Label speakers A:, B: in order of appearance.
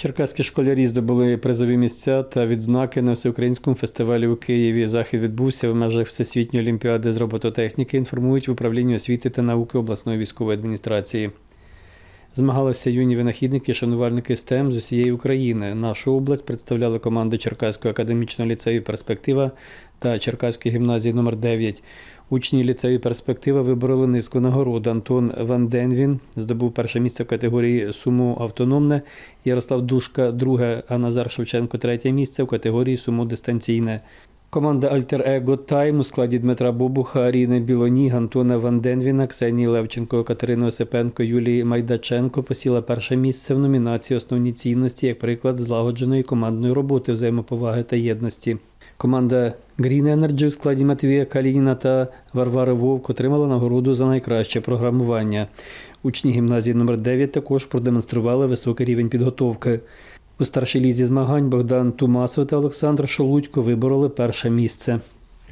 A: Черкаські школярі здобули призові місця та відзнаки на всеукраїнському фестивалі у Києві. Захід відбувся в межах Всесвітньої олімпіади з робототехніки. Інформують в управлінні освіти та науки обласної військової адміністрації. Змагалися юні винахідники, шанувальники STEM з усієї України. Нашу область представляли команди Черкаського академічного ліцею Перспектива та Черкаської гімназії номер 9 Учні ліцею Перспектива вибороли низку нагород. Антон Ван Денвін здобув перше місце в категорії Сумо автономне, Ярослав Душка друге, а Назар Шевченко третє місце в категорії Сумо дистанційне. Команда Альтер Его Тайм у складі Дмитра Бобуха, Аріни Білоніг, Антона Ван Денвіна, Ксенії Левченко, Катерини Осипенко, Юлії Майдаченко посіла перше місце в номінації Основні цінності як приклад злагодженої командної роботи, взаємоповаги та єдності. Команда Green Energy у складі Матвія Калініна та Варвари Вовк отримала нагороду за найкраще програмування. Учні гімназії номер 9 також продемонстрували високий рівень підготовки. У старшій лізі змагань Богдан Тумасов та Олександр Шолудько вибороли перше місце.